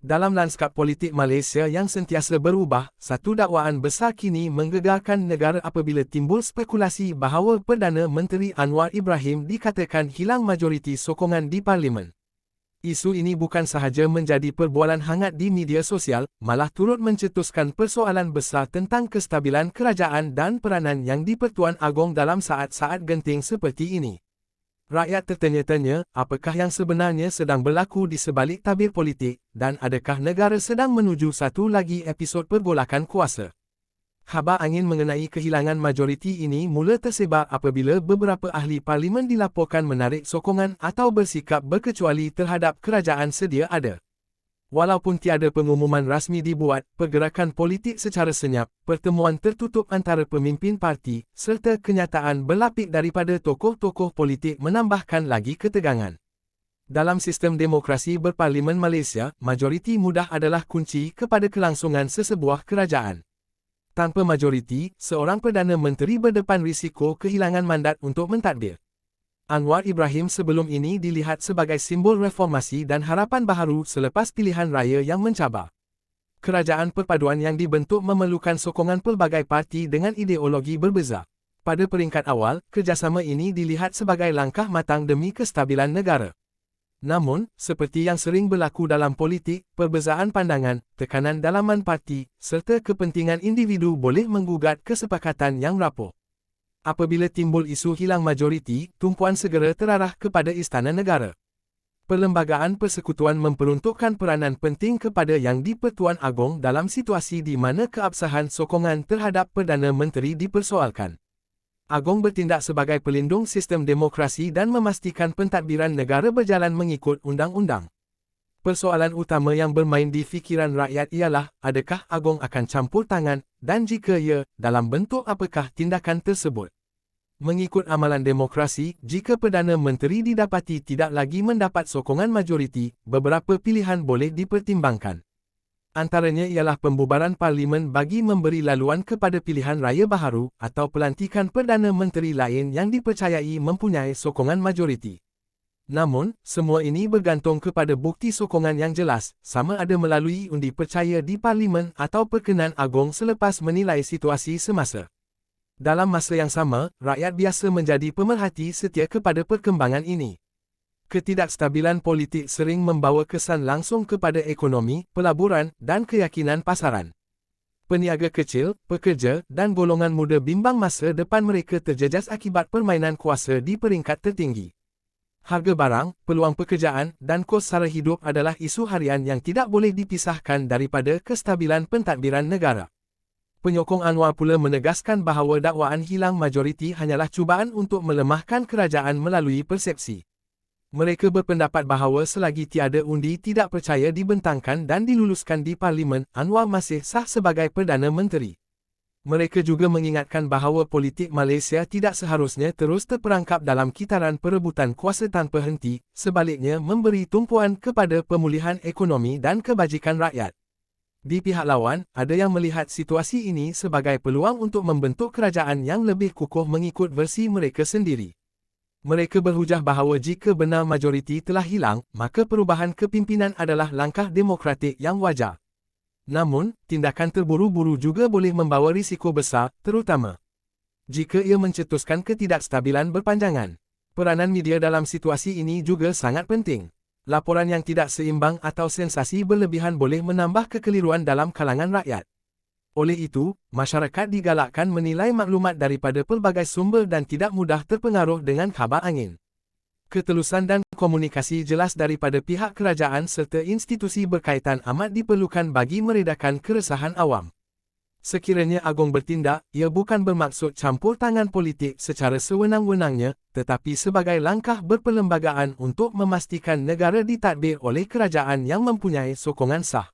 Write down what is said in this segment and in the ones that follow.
Dalam lanskap politik Malaysia yang sentiasa berubah, satu dakwaan besar kini menggegarkan negara apabila timbul spekulasi bahawa Perdana Menteri Anwar Ibrahim dikatakan hilang majoriti sokongan di parlimen. Isu ini bukan sahaja menjadi perbualan hangat di media sosial, malah turut mencetuskan persoalan besar tentang kestabilan kerajaan dan peranan yang di-Pertuan Agong dalam saat-saat genting seperti ini. Rakyat tertanya-tanya, apakah yang sebenarnya sedang berlaku di sebalik tabir politik, dan adakah negara sedang menuju satu lagi episod pergolakan kuasa? Khabar angin mengenai kehilangan majoriti ini mula tersebar apabila beberapa ahli parlimen dilaporkan menarik sokongan atau bersikap berkecuali terhadap kerajaan sedia ada. Walaupun tiada pengumuman rasmi dibuat, pergerakan politik secara senyap, pertemuan tertutup antara pemimpin parti, serta kenyataan berlapik daripada tokoh-tokoh politik menambahkan lagi ketegangan. Dalam sistem demokrasi berparlimen Malaysia, majoriti mudah adalah kunci kepada kelangsungan sesebuah kerajaan. Tanpa majoriti, seorang Perdana Menteri berdepan risiko kehilangan mandat untuk mentadbir. Anwar Ibrahim sebelum ini dilihat sebagai simbol reformasi dan harapan baharu selepas pilihan raya yang mencabar. Kerajaan perpaduan yang dibentuk memerlukan sokongan pelbagai parti dengan ideologi berbeza. Pada peringkat awal, kerjasama ini dilihat sebagai langkah matang demi kestabilan negara. Namun, seperti yang sering berlaku dalam politik, perbezaan pandangan, tekanan dalaman parti, serta kepentingan individu boleh menggugat kesepakatan yang rapuh. Apabila timbul isu hilang majoriti, tumpuan segera terarah kepada Istana Negara. Perlembagaan persekutuan memperuntukkan peranan penting kepada Yang di-Pertuan Agong dalam situasi di mana keabsahan sokongan terhadap Perdana Menteri dipersoalkan. Agong bertindak sebagai pelindung sistem demokrasi dan memastikan pentadbiran negara berjalan mengikut undang-undang. Persoalan utama yang bermain di fikiran rakyat ialah, adakah Agong akan campur tangan dan jika ya, dalam bentuk apakah tindakan tersebut? Mengikut amalan demokrasi, jika Perdana Menteri didapati tidak lagi mendapat sokongan majoriti, beberapa pilihan boleh dipertimbangkan. Antaranya ialah pembubaran parlimen bagi memberi laluan kepada pilihan raya baharu atau pelantikan Perdana Menteri lain yang dipercayai mempunyai sokongan majoriti. Namun, semua ini bergantung kepada bukti sokongan yang jelas, sama ada melalui undi percaya di parlimen atau perkenan agung selepas menilai situasi semasa. Dalam masa yang sama, rakyat biasa menjadi pemerhati setia kepada perkembangan ini. Ketidakstabilan politik sering membawa kesan langsung kepada ekonomi, pelaburan, dan keyakinan pasaran. Peniaga kecil, pekerja, dan golongan muda bimbang masa depan mereka terjejas akibat permainan kuasa di peringkat tertinggi. Harga barang, peluang pekerjaan dan kos sara hidup adalah isu harian yang tidak boleh dipisahkan daripada kestabilan pentadbiran negara. Penyokong Anwar pula menegaskan bahawa dakwaan hilang majoriti hanyalah cubaan untuk melemahkan kerajaan melalui persepsi. Mereka berpendapat bahawa selagi tiada undi tidak percaya dibentangkan dan diluluskan di parlimen, Anwar masih sah sebagai Perdana Menteri. Mereka juga mengingatkan bahawa politik Malaysia tidak seharusnya terus terperangkap dalam kitaran perebutan kuasa tanpa henti, sebaliknya memberi tumpuan kepada pemulihan ekonomi dan kebajikan rakyat. Di pihak lawan, ada yang melihat situasi ini sebagai peluang untuk membentuk kerajaan yang lebih kukuh mengikut versi mereka sendiri. Mereka berhujah bahawa jika benar majoriti telah hilang, maka perubahan kepimpinan adalah langkah demokratik yang wajar. Namun, tindakan terburu-buru juga boleh membawa risiko besar, terutama jika ia mencetuskan ketidakstabilan berpanjangan. Peranan media dalam situasi ini juga sangat penting. Laporan yang tidak seimbang atau sensasi berlebihan boleh menambah kekeliruan dalam kalangan rakyat. Oleh itu, masyarakat digalakkan menilai maklumat daripada pelbagai sumber dan tidak mudah terpengaruh dengan khabar angin ketelusan dan komunikasi jelas daripada pihak kerajaan serta institusi berkaitan amat diperlukan bagi meredakan keresahan awam. Sekiranya Agong bertindak, ia bukan bermaksud campur tangan politik secara sewenang-wenangnya, tetapi sebagai langkah berperlembagaan untuk memastikan negara ditadbir oleh kerajaan yang mempunyai sokongan sah.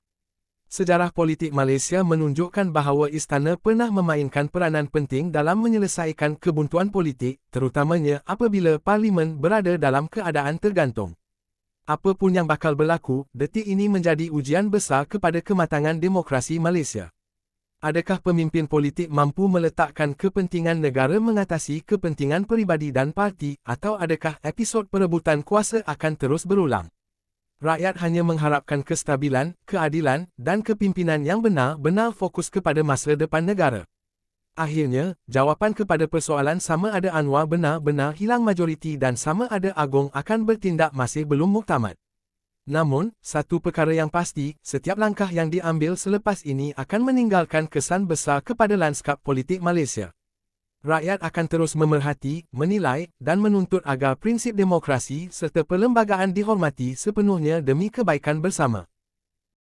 Sejarah politik Malaysia menunjukkan bahawa istana pernah memainkan peranan penting dalam menyelesaikan kebuntuan politik, terutamanya apabila parlimen berada dalam keadaan tergantung. Apa pun yang bakal berlaku, detik ini menjadi ujian besar kepada kematangan demokrasi Malaysia. Adakah pemimpin politik mampu meletakkan kepentingan negara mengatasi kepentingan peribadi dan parti, atau adakah episod perebutan kuasa akan terus berulang? Rakyat hanya mengharapkan kestabilan, keadilan, dan kepimpinan yang benar-benar fokus kepada masa depan negara. Akhirnya, jawapan kepada persoalan sama ada Anwar benar-benar hilang majoriti dan sama ada Agong akan bertindak masih belum muktamad. Namun, satu perkara yang pasti, setiap langkah yang diambil selepas ini akan meninggalkan kesan besar kepada lanskap politik Malaysia. Rakyat akan terus memerhati, menilai, dan menuntut agar prinsip demokrasi serta perlembagaan dihormati sepenuhnya demi kebaikan bersama.